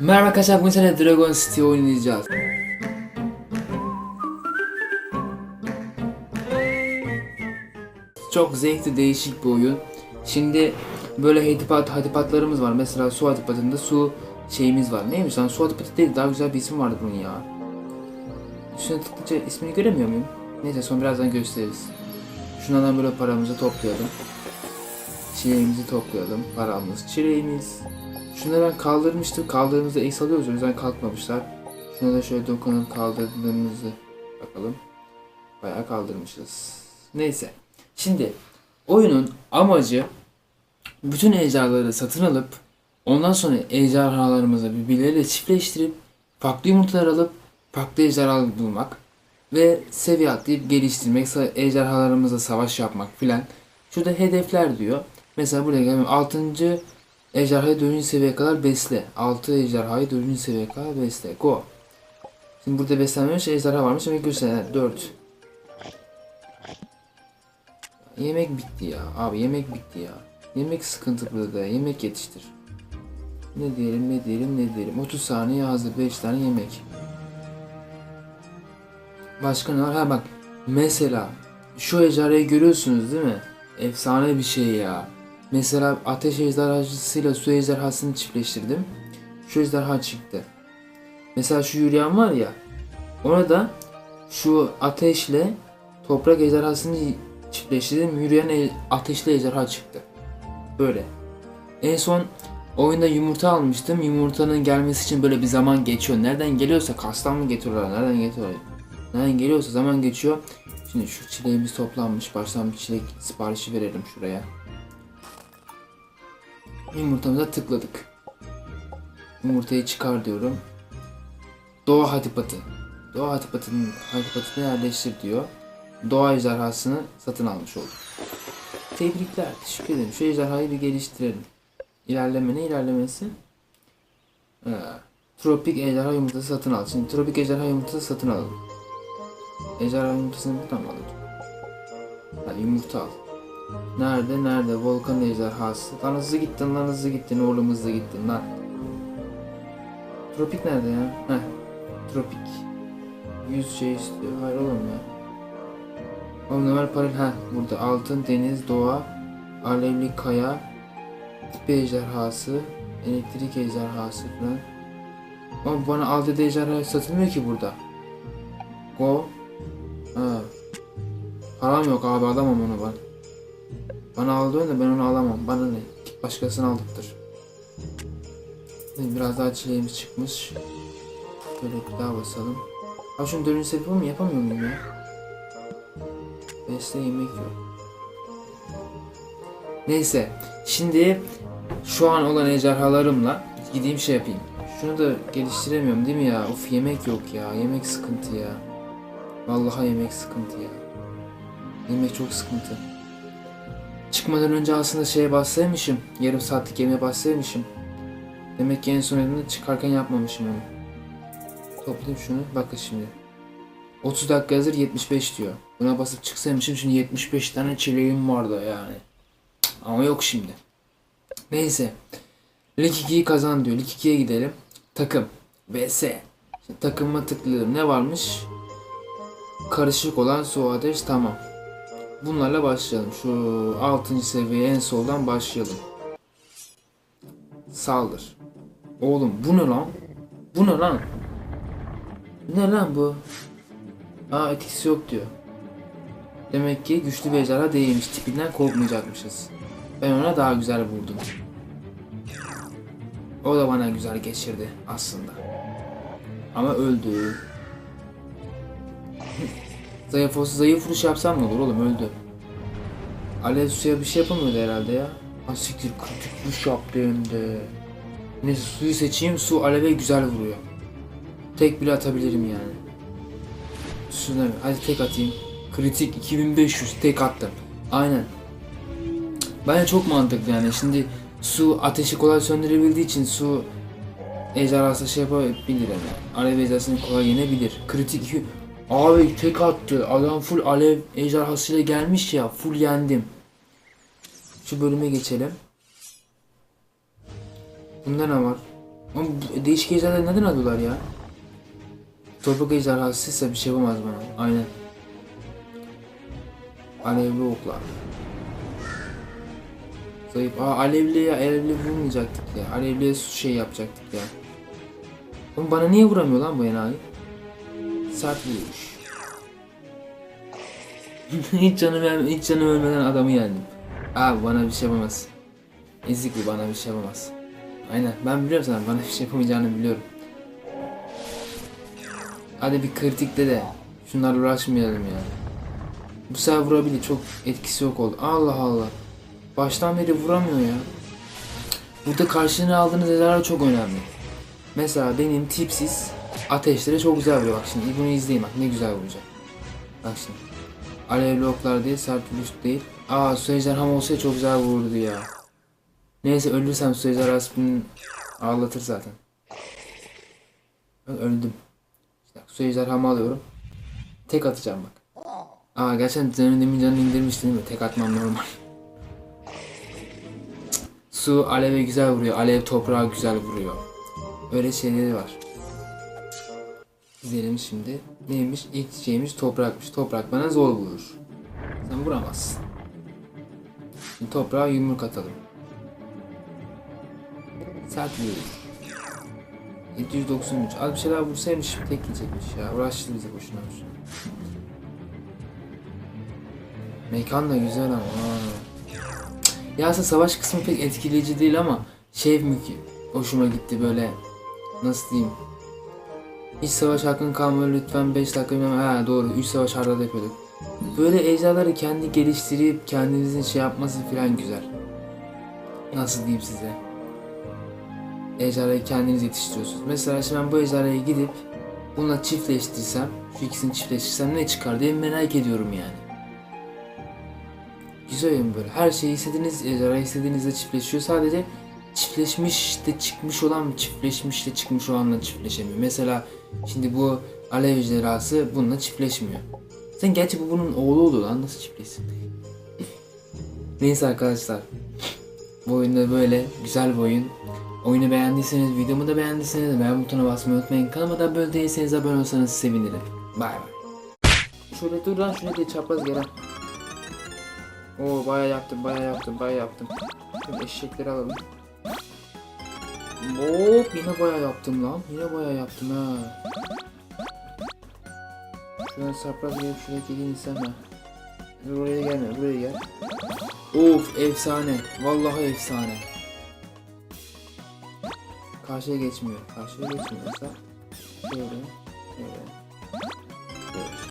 Merhaba arkadaşlar bugün seninle Dragon City oynayacağız. Çok zevkli değişik bir oyun. Şimdi böyle hadipat, hadipatlarımız var. Mesela su hadipatında su şeyimiz var. Neymiş lan su hadipatı değil daha güzel bir isim vardı bunun ya. Üstüne tıklayınca ismini göremiyor muyum? Neyse sonra birazdan gösteririz. Şunlardan böyle paramızı toplayalım. Çileğimizi toplayalım. Paramız, çileğimiz. Şunları ben kaldırmıştım. Kaldırdığımızda X alıyoruz o yüzden kalkmamışlar. Şuna da şöyle dokunup kaldırdığımızı bakalım. Bayağı kaldırmışız. Neyse. Şimdi oyunun amacı bütün ejderhaları satın alıp ondan sonra ejderhalarımızı birbirleriyle çiftleştirip farklı yumurtalar alıp farklı ejderhalar bulmak ve seviye atlayıp geliştirmek, ejderhalarımızla savaş yapmak filan. Şurada hedefler diyor. Mesela buraya gelmem 6. ejderhayı 4. seviyeye kadar besle. 6 ejderhayı 4. seviyeye kadar besle. Go. Şimdi burada beslenmemiş ejderha varmış. Demek ki 4. Yemek bitti ya. Abi yemek bitti ya. Yemek sıkıntı burada. Yemek yetiştir. Ne diyelim ne diyelim ne diyelim. 30 saniye hazır 5 tane yemek. Başka ne var? Ha bak. Mesela şu ejderhayı görüyorsunuz değil mi? Efsane bir şey ya. Mesela ateş ejderhasıyla su ejderhasını çiftleştirdim. Şu ejderha çıktı. Mesela şu yürüyen var ya. Ona da şu ateşle toprak ejderhasını çiftleştirdim. Yürüyen e- ateşli ejderha çıktı. Böyle. En son oyunda yumurta almıştım. Yumurtanın gelmesi için böyle bir zaman geçiyor. Nereden geliyorsa kastan mı getiriyorlar? Nereden getiriyorlar? Nereden geliyorsa zaman geçiyor. Şimdi şu çileğimiz toplanmış. Baştan bir çilek siparişi verelim şuraya. Yumurtamıza tıkladık. Yumurtayı çıkar diyorum. Doğa hadipatı. Doğa hadipatının hadipatını yerleştir diyor. Doğa ejderhasını satın almış olduk. Tebrikler. Teşekkür ederim. Şu ejderhayı bir geliştirelim. İlerleme ne ilerlemesi? Ee, tropik ejderha yumurtası satın al. Şimdi tropik ejderha yumurtası satın alalım. Ejderha yumurtasını buradan mı alalım? Ha, yumurta al. Nerede? Nerede? Volkan ejderhası. Lan hızlı gittin lan hızlı gittin oğlum hızlı gittin lan. Tropik nerede ya? Heh. Tropik. 100 şey istiyor. Hayır oğlum ya. Oğlum Ömer Paril ha burada altın, deniz, doğa, alevli kaya, tip ejderhası, elektrik ejderhası falan. Ama bana al dedi ejderha satılmıyor ki burada. Go. Ha. Param yok abi alamam onu ben. Bana da ben onu alamam. Bana ne? Git başkasını aldırtır. Şimdi Biraz daha çileğimiz çıkmış. Böyle bir daha basalım. Ha şunu dönüş yapıyor mu? Yapamıyor muyum ya? Besle yemek yok. Neyse. Şimdi şu an olan ejderhalarımla gideyim şey yapayım. Şunu da geliştiremiyorum değil mi ya? Of yemek yok ya. Yemek sıkıntı ya. Vallahi yemek sıkıntı ya. Yemek çok sıkıntı. Çıkmadan önce aslında şeye bassaymışım. Yarım saatlik yemeğe bassaymışım. Demek ki en son elimde çıkarken yapmamışım onu. Toplayayım şunu. Bakın şimdi. 30 dakika hazır 75 diyor. Buna basıp çıksaymışım şimdi 75 tane çileğim vardı yani. Ama yok şimdi. Neyse. Lig 2'yi kazan diyor. Lig 2'ye gidelim. Takım. VS. Şimdi takıma tıklıyorum. Ne varmış? Karışık olan su ateş tamam. Bunlarla başlayalım. Şu 6. seviye en soldan başlayalım. Saldır. Oğlum bu ne lan? Bu ne lan? Ne lan bu? Aa etkisi yok diyor. Demek ki güçlü bir ejderha değilmiş. Tipinden korkmayacakmışız. Ben ona daha güzel vurdum. O da bana güzel geçirdi aslında. Ama öldü. Zayıf olsa zayıf vuruş yapsam ne olur oğlum öldü. Alev suya bir şey yapamıyordu herhalde ya. Ha siktir kritik vuruş yaptı hem de. Neyse suyu seçeyim su aleve güzel vuruyor. Tek bile atabilirim yani. Şuna hadi tek atayım. Kritik 2500 tek attım. Aynen. Bence çok mantıklı yani. Şimdi su ateşi kolay söndürebildiği için su ejderhası şey yapabilir yani. Alev ejderhasını kolay yenebilir. Kritik Abi tek attı. Adam full alev ejderhasıyla gelmiş ya. Full yendim. Şu bölüme geçelim. Bunda ne var? Bu değişik ejderhaları neden alıyorlar ya? Toprak ejderhasıysa bir şey yapamaz bana. Aynen. Alevli oklar. Zayıf. Aa alevliye alevli vurmayacaktık ya. Alevliye şey yapacaktık ya. Oğlum bana niye vuramıyor lan bu enayi? Sert vuruş. hiç canım hiç canım ölmeden adamı yendim. Abi bana bir şey yapamaz. Ezikli bana bir şey yapamaz. Aynen ben biliyorum sana bana bir şey yapamayacağını biliyorum. Hadi bir kritikte de şunlarla uğraşmayalım ya. Bu sefer vurabilir çok etkisi yok oldu. Allah Allah. Baştan beri vuramıyor ya. Burada karşılığını aldığınız ejderha çok önemli. Mesela benim tipsiz ateşleri çok güzel vuruyor. Bak şimdi bunu izleyin bak ne güzel vuracak. Bak şimdi. Alevli oklar değil, sert vuruş değil. Aa su ejderham olsaydı çok güzel vururdu ya. Neyse ölürsem su ejderhası ağlatır zaten. Ben öldüm. İşte su ejderhamı alıyorum. Tek atacağım bak. Aa gerçekten demin canını indirmiştin değil mi? Tek atmam normal. Su aleve güzel vuruyor. Alev toprağa güzel vuruyor. Öyle şeyleri var. İzleyelim şimdi. Neymiş? İlk şeyimiz toprakmış. Toprak bana zor vurur. Sen vuramazsın. Şimdi toprağa yumruk atalım. Sert vurur. 793. Az bir şeyler vursaymış tek yiyecekmiş ya. Uğraştı bize boşuna boşuna. Mekan da güzel ama. Ya aslında savaş kısmı pek etkileyici değil ama şey hoşuma gitti böyle nasıl diyeyim hiç savaş hakkın kalmıyor lütfen 5 dakika bilmem ha doğru 3 savaş arada yapıyorduk. Böyle ejderhaları kendi geliştirip kendinizin şey yapması falan güzel. Nasıl diyeyim size? Ejderhayı kendiniz yetiştiriyorsunuz. Mesela şimdi ben bu ejderhayı gidip bununla çiftleştirsem, şu ikisini çiftleştirsem ne çıkar diye merak ediyorum yani. Güzel oyun böyle. Her şeyi istediğiniz ejderha istediğinizde çiftleşiyor. Sadece çiftleşmiş de çıkmış olan çiftleşmiş de çıkmış olanla çiftleşemiyor. Mesela şimdi bu alev ejderhası bununla çiftleşmiyor. Sen gerçi bu bunun oğlu oldu lan nasıl çiftleşsin? Neyse arkadaşlar. Bu oyunda böyle güzel bir oyun. Oyunu beğendiyseniz, videomu da beğendiyseniz beğen butonuna basmayı unutmayın. Kanalıma da abone değilseniz abone olsanız sevinirim. Bay bay. Şöyle dur lan şöyle de çapraz gel. Oo bayağı yaptım, bayağı yaptım, bayağı yaptım. Şimdi eşekleri alalım. Hop yine bayağı yaptım lan. Yine bayağı yaptım ha. Şuradan çapraz gelip şuraya geleyim istemem. Dur oraya gelme, buraya gel. Of efsane. Vallahi efsane. Karşıya geçmiyor. Karşıya geçmiyorsa şöyle, şöyle.